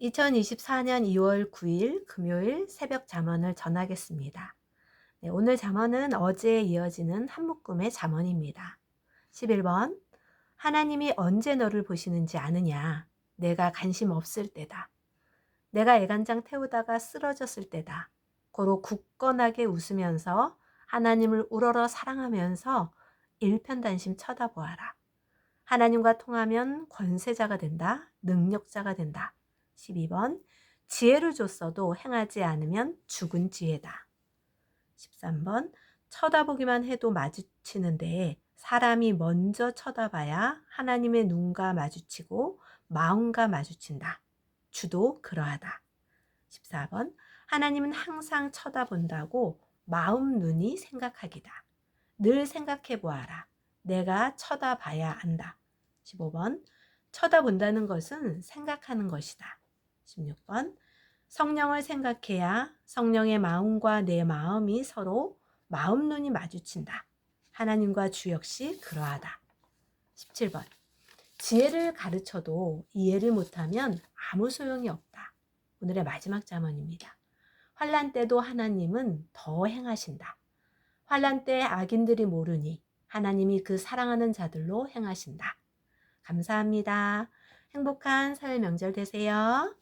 2024년 2월 9일 금요일 새벽 잠언을 전하겠습니다. 네, 오늘 잠언은 어제에 이어지는 한 묶음의 잠언입니다. 11번 하나님이 언제 너를 보시는지 아느냐? 내가 관심 없을 때다. 내가 애간장 태우다가 쓰러졌을 때다. 고로 굳건하게 웃으면서 하나님을 우러러 사랑하면서 일편단심 쳐다보아라. 하나님과 통하면 권세자가 된다. 능력자가 된다. 12번 지혜를 줬어도 행하지 않으면 죽은 지혜다. 13번 쳐다보기만 해도 마주치는데 사람이 먼저 쳐다봐야 하나님의 눈과 마주치고 마음과 마주친다. 주도 그러하다. 14번 하나님은 항상 쳐다본다고 마음 눈이 생각하기다. 늘 생각해 보아라. 내가 쳐다봐야 한다. 15번 쳐다본다는 것은 생각하는 것이다. 16번 성령을 생각해야 성령의 마음과 내 마음이 서로 마음 눈이 마주친다. 하나님과 주 역시 그러하다. 17번 지혜를 가르쳐도 이해를 못하면 아무 소용이 없다. 오늘의 마지막 잠언입니다. 환란 때도 하나님은 더 행하신다. 환란 때 악인들이 모르니 하나님이 그 사랑하는 자들로 행하신다. 감사합니다. 행복한 설 명절 되세요.